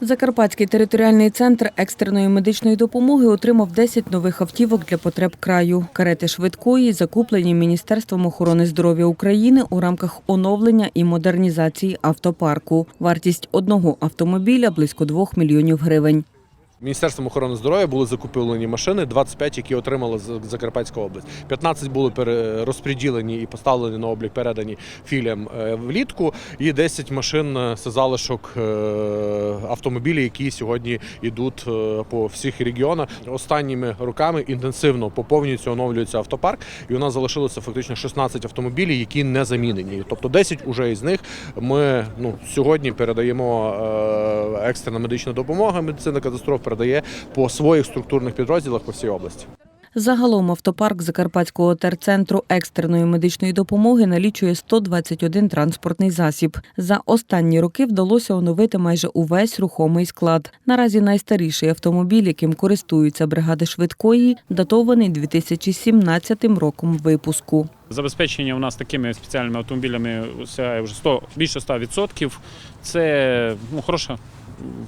Закарпатський територіальний центр екстреної медичної допомоги отримав 10 нових автівок для потреб краю. Карети швидкої закуплені Міністерством охорони здоров'я України у рамках оновлення і модернізації автопарку. Вартість одного автомобіля близько 2 мільйонів гривень. Міністерством охорони здоров'я були закуплені машини, 25, які отримала З- Закарпатська область. 15 були розподілені і поставлені на облік, передані філіям е, влітку. І 10 машин е, це залишок е, автомобілів, які сьогодні йдуть по всіх регіонах. Останніми роками інтенсивно поповнюється, оновлюється автопарк, і у нас залишилося фактично 16 автомобілів, які не замінені. Тобто 10 уже із них ми ну, сьогодні передаємо екстрена медична допомога, медицина катастроф передає по своїх структурних підрозділах по всій області. Загалом автопарк Закарпатського терцентру екстреної медичної допомоги налічує 121 транспортний засіб. За останні роки вдалося оновити майже увесь рухомий склад. Наразі найстаріший автомобіль, яким користуються бригади швидкої, датований 2017 роком випуску. Забезпечення у нас такими спеціальними автомобілями сягає вже 100, більше 100%. Це ну, хороша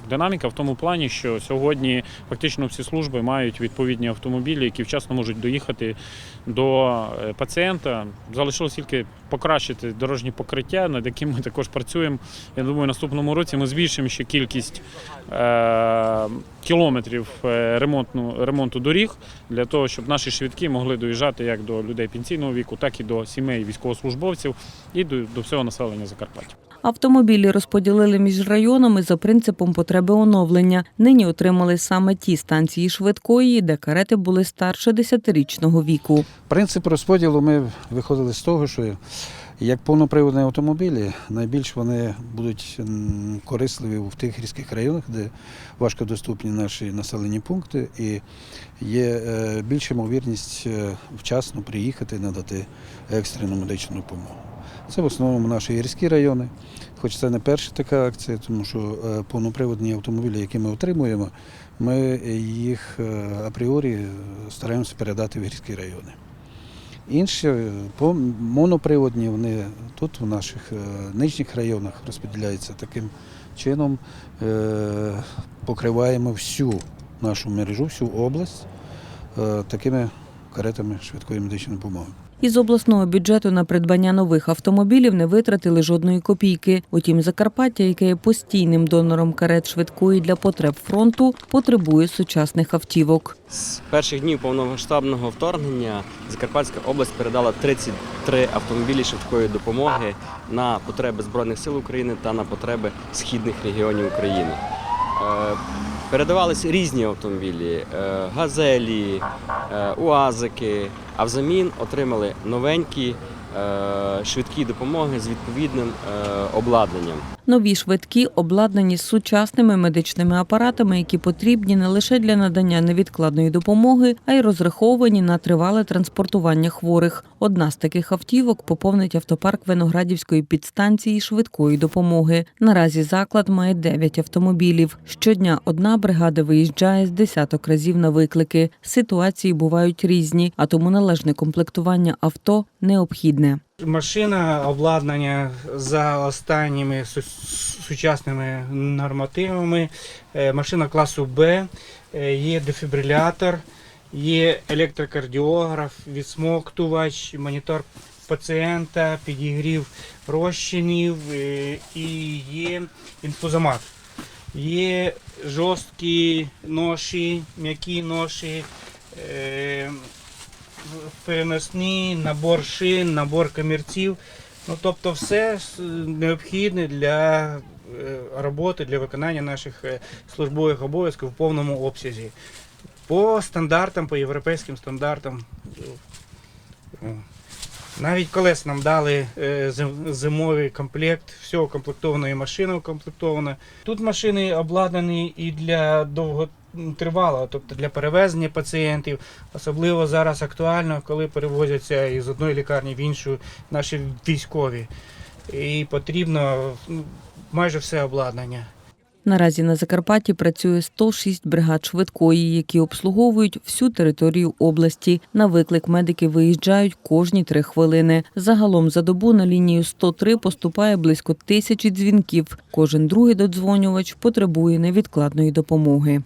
динаміка в тому плані, що сьогодні фактично всі служби мають відповідні автомобілі, які вчасно можуть доїхати до е, пацієнта. Залишилось тільки покращити дорожні покриття, над яким ми також працюємо. Я думаю, наступному році ми збільшимо ще кількість е- кілометрів е, ремонтну, ремонту доріг для того, щоб наші швидкі могли доїжджати як до людей пенсійного віку, так і до сімей військовослужбовців і до, до всього населення Закарпаття. Автомобілі розподілили між районами за принципом потреби оновлення. Нині отримали саме ті станції швидкої, де карети були старше 10-річного віку. Принцип розподілу ми виходили з того, що як повноприводні автомобілі, найбільш вони будуть корисливі в тих гірських районах, де важкодоступні наші населені пункти, і є е, більша ймовірність е, вчасно приїхати і надати екстрену медичну допомогу. Це в основному наші гірські райони. Хоч це не перша така акція, тому що е, повноприводні автомобілі, які ми отримуємо, ми їх апріорі стараємося передати в гірські райони. Інші е, моноприводні, вони тут в наших е, нижніх районах розподіляються таким чином. е, Покриваємо всю нашу мережу, всю область такими каретами швидкої медичної допомоги. Із обласного бюджету на придбання нових автомобілів не витратили жодної копійки. Утім, Закарпаття, яке є постійним донором карет швидкої для потреб фронту, потребує сучасних автівок. З перших днів повномасштабного вторгнення Закарпатська область передала 33 автомобілі швидкої допомоги на потреби Збройних сил України та на потреби східних регіонів України. Передавались різні автомобілі е, газелі, е, уазики, а взамін отримали новенькі е, швидкі допомоги з відповідним обладнанням. Нові швидкі обладнані сучасними медичними апаратами, які потрібні не лише для надання невідкладної допомоги, а й розраховані на тривале транспортування хворих. Одна з таких автівок поповнить автопарк Виноградівської підстанції швидкої допомоги. Наразі заклад має 9 автомобілів. Щодня одна бригада виїжджає з десяток разів на виклики. Ситуації бувають різні, а тому належне комплектування авто необхідне. Машина обладнання за останніми сучасними нормативами. Е, Машина класу Б, е, є дефібрилятор, є електрокардіограф, відсмоктувач, монітор пацієнта, підігрів розчинів е, і є інфузомат. Є жорсткі ноші, м'які ноші. Е, переносні, набор шин, набор камірців. Ну, тобто все необхідне для е, роботи, для виконання наших е, службових обов'язків в повному обсязі. По стандартам, по європейським стандартам. Е, Навіть колес нам дали е, зимовий комплект, все укомплектовано і машина укомплектована. Тут машини обладнані і для довготривалого, тобто для перевезення пацієнтів. Особливо зараз актуально, коли перевозяться із одної лікарні в іншу наші військові. І потрібно ну, майже все обладнання. Наразі на Закарпатті працює 106 бригад швидкої, які обслуговують всю територію області. На виклик медики виїжджають кожні три хвилини. Загалом за добу на лінію 103 поступає близько тисячі дзвінків. Кожен другий додзвонювач потребує невідкладної допомоги.